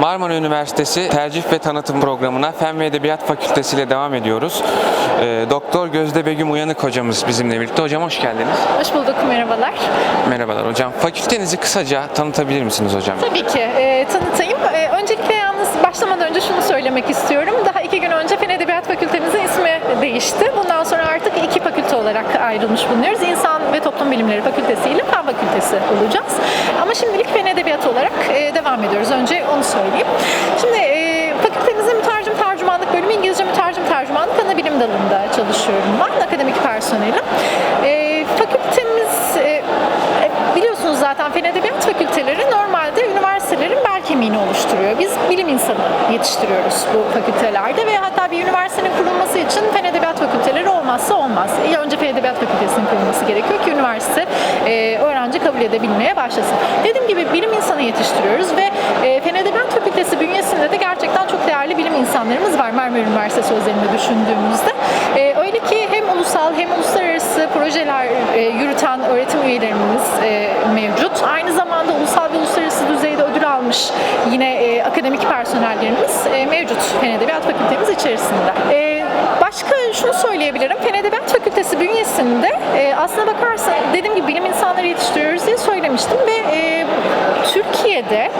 Marmara Üniversitesi Tercih ve Tanıtım Programı'na Fen ve Edebiyat Fakültesi ile devam ediyoruz. Ee, Doktor Gözde Begüm Uyanık hocamız bizimle birlikte. Hocam hoş geldiniz. Hoş bulduk, merhabalar. Merhabalar hocam. Fakültenizi kısaca tanıtabilir misiniz hocam? Tabii ki e, tanıtayım. E, öncelikle yalnız başlamadan önce şunu söylemek istiyorum. Daha iki gün önce Fen Edebiyat Fakültemizin ismi değişti. Bundan sonra artık iki fakülte olarak ayrılmış bulunuyoruz. İnsan ve Toplum Bilimleri Fakültesi ile Fen Fakültesi olacağız. Ama şimdilik Fen Edebiyat olarak e, devam ediyoruz. Önce onu söyleyeyim. Şimdi e, fakültemizin mütercim tercümanlık bölümü İngilizce mütercim tercümanlık ana bilim dalında çalışıyorum ben. Akademik personelim. E, fakültemiz e, e, biliyorsunuz zaten Fen Edebiyat Fakülteleri normalde üniversitelerin bel kemiğini oluşturuyor. Biz bilim insanı yetiştiriyoruz bu fakültelerde ve hatta bir üniversitenin kurulması için Fen Edebiyat Fakülteleri olmazsa olmaz. Ya önce Fen Edebiyat Fakültesinin kurulması gerekiyor ki üniversite e, öğrenci kabul edebilmeye başlasın. Dediğim gibi bilim insanı yetiştiriyoruz ve e, Fen Edebiyat Fakültesi bünyesinde de gerçekten çok değerli bilim insanlarımız var Marmara Üniversitesi özelinde düşündüğümüzde. E, öyle ki hem ulusal hem uluslararası projeler e, yürüten öğretim üyelerimiz e, mevcut. Aynı zamanda ulusal ve uluslararası düzeyde almış yine e, akademik personellerimiz e, mevcut Fen Edebiyat Fakültemiz içerisinde. E, başka şunu söyleyebilirim. Fen Edebiyat Fakültesi bünyesinde e, aslına bakarsan dediğim gibi bilim insanları yetiştiriyoruz diye söylemiştim ve e, Türkiye'de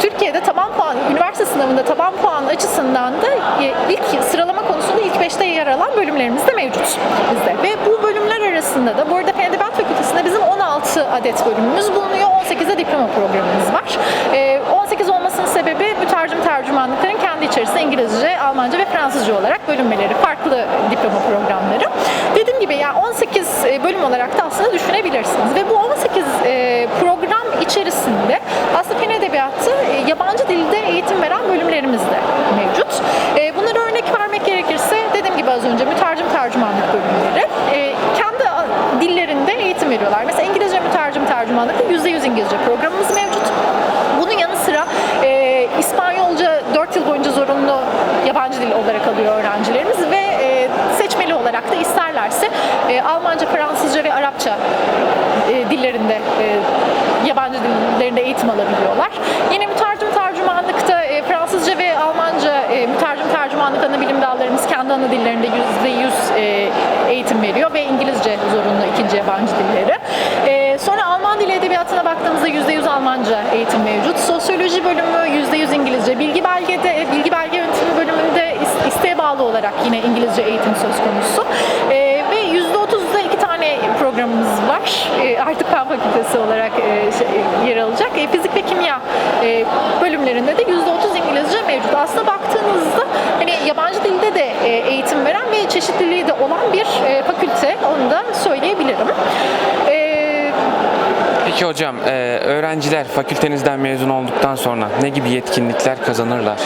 Türkiye'de taban puan, üniversite sınavında taban puan açısından da e, ilk sıralama konusunda ilk 5'te yer alan bölümlerimiz de mevcut bizde. Ve bu bölümler arasında da bu arada Fen Edebiyat Fakültesi'nde bizim 16 adet bölümümüz bulunuyor. 18'de diploma programımız var. E, 18 olmasının sebebi mütercim tercümanlıkların kendi içerisinde İngilizce, Almanca ve Fransızca olarak bölünmeleri. Farklı diploma programları. Dediğim gibi yani 18 bölüm olarak da aslında düşünebilirsiniz. Ve bu 18 e, program içerisinde aslında Fen Edebiyatı e, yabancı dilde eğitim veren bölümlerimiz de mevcut. E, bunlara örnek vermek gerekirse dediğim gibi az önce mütercim tercümanlık bölümleri e, kendi a- dillerinde eğitim veriyorlar. Mesela İngilizce mütercim tercümanlıkta %100 İngilizce programımız mevcut. Bunun yanı sıra e, İspanyolca 4 yıl boyunca zorunlu yabancı dil olarak alıyor öğrencilerimiz ve e, seçmeli olarak da isterlerse e, Almanca, Fransızca ve Arapça e, dillerinde yabancı dillerinde eğitim alabiliyorlar. Yine mütercim tercümanlıkta e, Fransızca ve Almanca e, mütercim tercümanlık ana bilim dallarımız kendi ana dillerinde %100 e, eğitim veriyor ve İngilizce zorunlu ikinci yabancı dilleri. Sonra Alman dili edebiyatına baktığımızda %100 Almanca eğitim mevcut. Sosyoloji bölümü %100 bağlı olarak yine İngilizce eğitim söz konusu. E, ve %30'da iki tane programımız var. E, artık fen fakültesi olarak e, şey, yer alacak. E, fizik ve kimya e, bölümlerinde de %30 İngilizce mevcut. Aslında baktığınızda hani yabancı dilde de e, eğitim veren ve çeşitliliği de olan bir e, fakülte. Onu da söyleyebilirim. E, Peki hocam, e, öğrenciler fakültenizden mezun olduktan sonra ne gibi yetkinlikler kazanırlar?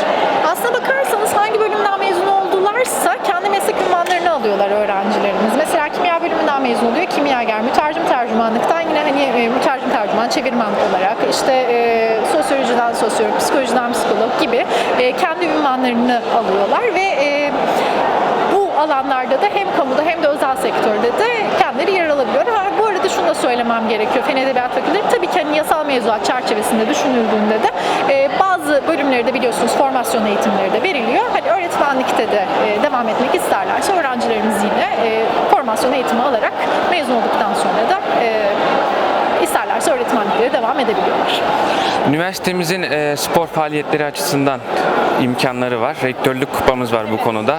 Aslına bakarsanız hangi bölümden mezun oldularsa kendi meslek ünvanlarını alıyorlar öğrencilerimiz. Mesela kimya bölümünden mezun oluyor kimyager, mütercim tercümanlıktan yine hani e, mütercim tercüman, çevirmen olarak işte e, sosyolojiden sosyolog, psikolojiden psikolog gibi e, kendi ünvanlarını alıyorlar ve e, bu alanlarda da hem kamuda hem de özel sektörde de kendileri yer alabiliyor. Ha, bu arada şunu da söylemem gerekiyor. Fen Edebiyat Fakülteleri tabii ki hani yasal mevzuat çerçevesinde düşünüldüğünde de e, bazı bölümleri de biliyorsunuz formasyon eğitimleri de veriliyor. Hani öğretmenlikte de devam etmek isterlerse öğrencilerimiz yine e, formasyon eğitimi alarak mezun olduktan sonra da e, isterlerse öğretmenliklere devam edebiliyorlar. Üniversitemizin e, spor faaliyetleri açısından imkanları var. Rektörlük kupamız var bu konuda.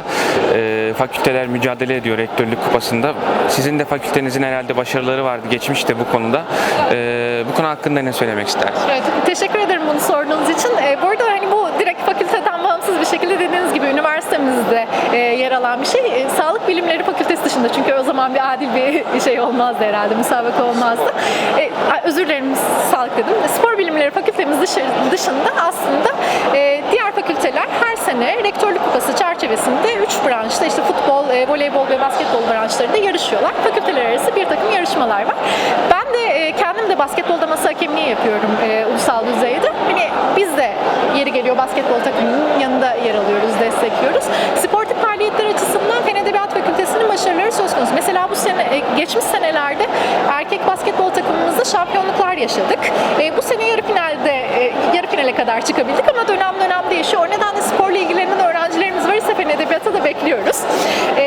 E, fakülteler mücadele ediyor rektörlük kupasında. Sizin de fakültenizin herhalde başarıları vardı geçmişte bu konuda. E, bu konu hakkında ne söylemek istersiniz? Evet, teşekkür ederim bunu sorduğunuz için. E, bu arada hani bu direkt fakülteden şekilde dediğiniz gibi üniversitemizde e, yer alan bir şey. E, Sağlık Bilimleri Fakültesi dışında çünkü o zaman bir adil bir şey olmazdı herhalde, müsabaka olmazdı. E, özür dilerim sağlık dedim. Spor Bilimleri Fakültemiz dışı- dışında aslında e, diğer fakülteler her sene rektörlük kupası çerçevesinde 3 branşta işte futbol, e, voleybol ve basketbol branşlarında yarışıyorlar. Fakülteler arası bir takım yarışmalar var. Ben de basketbolda masa hakemliği yapıyorum e, ulusal düzeyde. Hani biz de yeri geliyor basketbol takımının yanında yer alıyoruz, destekliyoruz. Sportif faaliyetler açısından Fen Edebiyat Fakültesi'nin başarıları söz konusu. Mesela bu sene, e, geçmiş senelerde erkek basketbol takımımızda şampiyonluklar yaşadık. E, bu sene yarı finalde, e, yarı finale kadar çıkabildik ama dönem dönem değişiyor. O nedenle sporla ilgilenen öğrencilerimiz var ise Fen Edebiyat'a da bekliyoruz. E,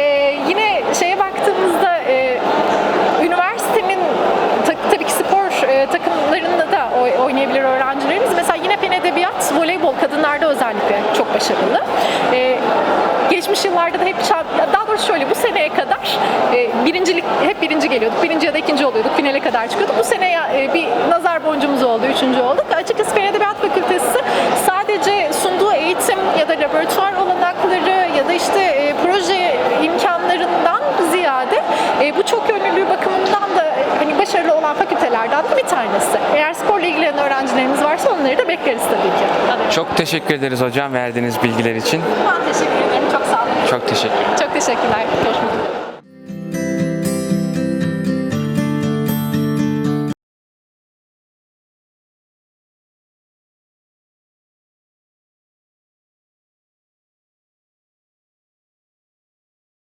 yine şeye baktığımızda e, üniversitenin ta- tabii ki spor e, takımlarında da oy- oynayabilir öğrencilerimiz. Mesela yine fen edebiyat, voleybol kadınlarda özellikle çok başarılı. E, geçmiş yıllarda da hep daha doğrusu şöyle bu seneye kadar e, birincilik hep birinci geliyorduk. Birinci ya da ikinci oluyorduk. Finale kadar çıkıyorduk. Bu sene ya- e, bir nazar boncuğumuz oldu. Üçüncü olduk. Açıkçası Fen Edebiyat Fakültesi sadece sunduğu eğitim ya da laboratuvar olanakları ya da işte e, proje imkanlarından ziyade e, bu çok yönlülüğü bakımından da e, hani başarılı de bir tanesi. Eğer sporla ilgilenen öğrencilerimiz varsa onları da bekleriz tabii ki. Çok teşekkür ederiz hocam verdiğiniz bilgiler için. Ben teşekkür ederim. Çok sağ olun. Çok teşekkür Çok teşekkürler. Görüşmek üzere.